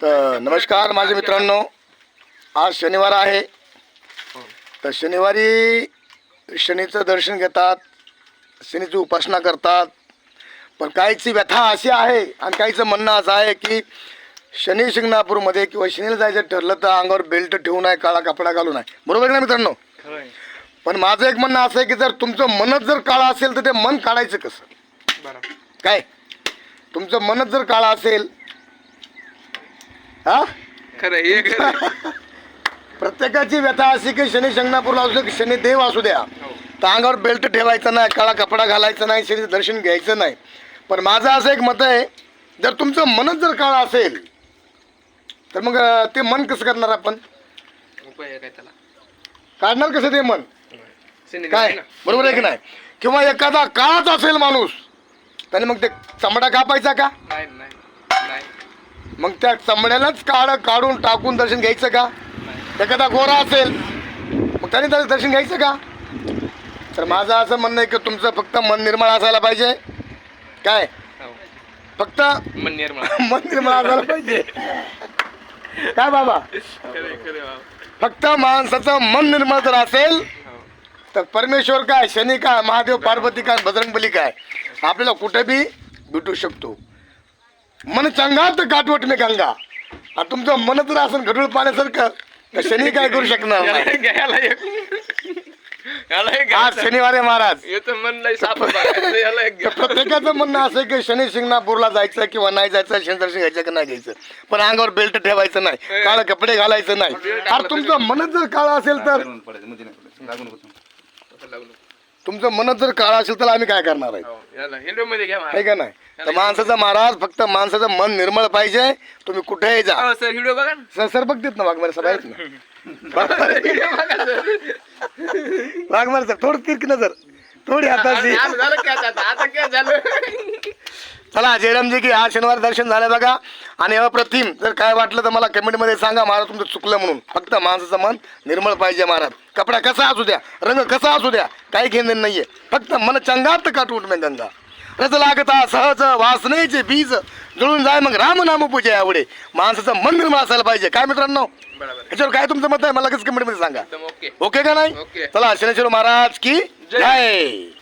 तर नमस्कार माझे मित्रांनो. आज शनिवार आहे. तर शनिवारी शनीचं दर्शन घेतात. शनीची उपासना करतात. पण काहीची व्यथा अशी आहे आणि काहीचं म्हणणं असं आहे की शनी शिंगणापूरमध्ये किंवा शनीला जायचं ठरलं तर अंगावर बेल्ट ठेवू नये काळा कपडा घालू नये. बरोबर आहे ना मित्रांनो पण माझं एक म्हणणं असं आहे की जर तुमचं मनच जर काळं असेल तर ते मन काढायचं कसं? काय? तुमचं मनच जर काळं असेल हा? खरं हे प्रत्येकाची व्यथा अशी की शनी शंगणापूरला असू दे की शनी देव असू द्या. हो. तर अंगावर बेल्ट ठेवायचा नाही काळा कपडा घालायचा नाही शनीचं दर्शन घ्यायचं नाही. पण माझं असं एक मत आहे जर तुमचं मनच जर काळं असेल तर मग ते मन कसं करणार आपण? काढणार कसं ते मन? काय. बरोबर आहे की नाही? किंवा एखादा काळाच असेल माणूस त्याने मग ते चमडा कापायचा का? नाही नाही नाही. मग त्या चमड्यालाच काढ काढून टाकून दर्शन घ्यायचं का? एखादा गोरा असेल मग त्याने त्याचं दर्शन घ्यायचं का? तर माझं असं म्हणणं आहे की तुमचं फक्त मन निर्मळ असायला पाहिजे. काय? हो. फक्त मन निर्मळ. मन निर्मळ असायला पाहिजे. काय बाबा? खरे खरे फक्त माणसाचं मन निर्मळ जर असेल हो. तर परमेश्वर काय? शनी काय? महादेव पार्वती काय? बजरंगबली काय? आपल्याला कुठे बी भेटू शकतो. मन चांगात गाठवट मे गंगा. आणि तुमचं मन जर असं गढूळ पाण्यासारखं. तर शनी काय करू शकणार याला नाही. एक घ्या, याला एक याला एक आज. शनिवार आहे महाराज. याचं मन याला एक तर. प्रत्येकाचं म्हणणं असं आहे की शनी शिंगणापूरला जायचं किंवा नाही जायचं शनी दर्शन घ्यायचं की नाही घ्यायचं. पण अंगावर बेल्ट ठेवायचं नाही. काळे कपडे घालायचं नाही. अरे तुमचं मनच जर काळं असेल तर असं लागलं. तुमचं मनच जर काळं असेल तर आम्ही काय करणार आहे? हो, याला हिंडो मध्ये घ्या आहे का नाही? तर माणसाचं महाराज फक्त माणसाचं मन निर्मळ पाहिजे. तुम्ही कुठेही जा. हो सर हिंडो बघा ना. सर सर बघतेत ना वाघमारे सर आहेत ना. हिंडो बघा सर. वाघमारे सर थोडं तिरक नजर. थोडी हाताची आता झालं काय आता? आता काय झालं? चला जयरामजी की आज शनिवार दर्शन झालं बघा. आणि अप्रतिम जर काय वाटलं तर मला कमेंटमध्ये सांगा महाराज तुमचं चुकलं म्हणून. फक्त माणसाचं मन निर्मळ पाहिजे महाराज. कपडा कसा असू द्या रंग कसा असू द्या काही घेणं नाहीये. फक्त मन चंगात काटून मे गंगा. रस लागता सहज वासनेचे बीज जुळून जाय मग राम नाम पूजा आवडे. माणसाचं मन निर्मळ असायला पाहिजे. काय मित्रांनो? बरोबर. ह्याच्यावर काय तुमचं मत आहे? मला लगेच कमेंटमध्ये सांगा. ओके. का नाही. चला शनेश्वर महाराज की. जय.